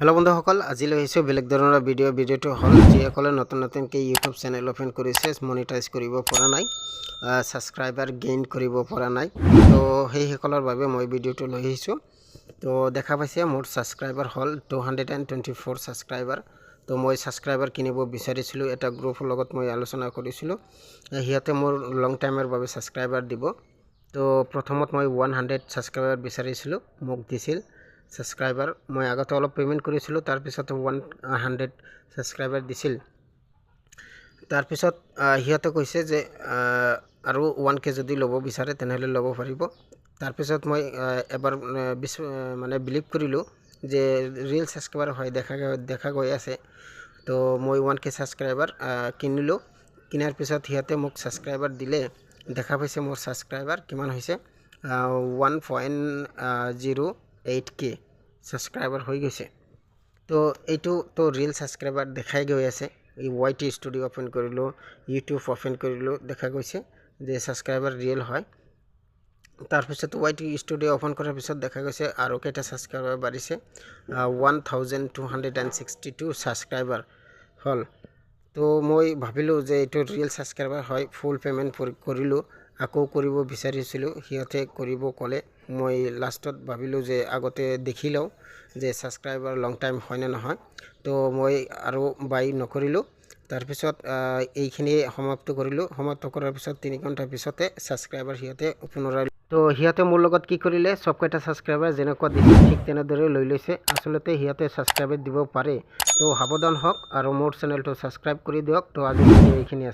Hello' বন্ধুসকল আজি লৈ আহিছোঁ বেলেগ ধৰণৰ ভিডিঅ' ভিডিঅ'টো হ'ল, যিসকলে নতুন নতুনকৈ ইউটিউব চেনেল অ'পেন কৰিছে মনিটাইজ কৰিব পৰা নাই ছাবস্ক্ৰাইবাৰ গেইন কৰিব পৰা নাই। তো, সেইসকলৰ বাবে মই ভিডিঅ'টো লৈ আহিছোঁ। তো, দেখা পাইছে, মোৰ ছাবস্ক্ৰাইবাৰ হ'ল two hundred and twenty four subscriber তো, মই ছাবস্ক্ৰাইবাৰ কিনিব বিচাৰিছিলোঁ, এটা গ্ৰুপৰ লগত মই আলোচনা কৰিছিলোঁ। সিহঁতে মোৰ লং টাইমৰ বাবে ছাবস্ক্ৰাইবাৰ দিব। তো, প্ৰথমত মই ওৱান হাণ্ড্ৰেড ছাবস্ক্ৰাইবাৰ বিচাৰিছিলোঁ, মোক দিছিল। ছাবস্ক্ৰাইবাৰ মই আগতে অলপ পে'মেণ্ট কৰিছিলোঁ তাৰপিছত ওৱান হাণ্ড্ৰেড ছাবস্ক্ৰাইবাৰ দিছিল। তাৰপিছত সিহঁতে কৈছে যে আৰু ওৱান কে যদি ল'ব বিচাৰে, তেনেহ'লে ল'ব পাৰিব। তাৰপিছত মই এবাৰ বিচ মানে বিলিভ কৰিলোঁ যে ৰিয়েল ছাবস্ক্ৰাইবাৰ হয়, দেখা দেখা গৈ আছে। তো মই ওৱান কে ছাবস্ক্ৰাইবাৰ কিনিলোঁ। কিনাৰ পিছত সিহঁতে মোক ছাবস্ক্ৰাইবাৰ দিলে। দেখা পাইছে মোৰ ছাবস্ক্ৰাইবাৰ কিমান হৈছে? One point zero' eight K subscriber হৈ গৈছে। তো এইটো তো ৰিয়েল ছাবস্ক্ৰাইবাৰ দেখাই গৈ আছে। এই ৱাই টি ষ্টুডিঅ' অ'পেন কৰিলোঁ ইউটিউব অ'পেন কৰিলোঁ, দেখা গৈছে যে ছাবস্ক্ৰাইবাৰ ৰিয়েল হয়। তাৰপিছত ৱাই টি ষ্টুডিঅ' অ'পেন কৰাৰ পিছত দেখা গৈছে আৰু কেইটা ছাবস্ক্ৰাইবাৰ বাঢ়িছে। One thousand two hundred and sixty two subscriber হ'ল। তো মই ভাবিলোঁ যে এইটো ৰিয়েল ছাবস্ক্ৰাইবাৰ হয় ফুল পে'মেণ্ট কৰিলোঁ। আকৌ কৰিব বিচাৰিছিলোঁ। সিহঁতে কৰিব ক'লে। মই লাষ্টত ভাবিলোঁ যে আগতে দেখি লওঁ যে ছাবস্ক্ৰাইবাৰ লং টাইম হয়নে নহয়। তো মই আৰু বাই নকৰিলোঁ। তাৰপিছত আহ, এইখিনিয়ে সমাপ্ত কৰিলোঁ। সমাপ্ত কৰাৰ পিছত তিনি ঘণ্টাৰ পিছতে ছাবস্ক্ৰাইবাৰ সিহঁতে পুনৰাই তো সিহঁতে মোৰ লগত কি কৰিলে? চবকেইটা ছাবস্ক্ৰাইবাৰ যেনেকুৱা দিছিল ঠিক তেনেদৰে লৈ লৈছে। আচলতে সিহঁতে ছাবস্ক্ৰাইবাৰ দিব পাৰে। তো সাৱধান হওক আৰু মোৰ চেনেলটো ছাবস্ক্ৰাইব কৰি দিয়ক। তো আজি এইখিনি আছে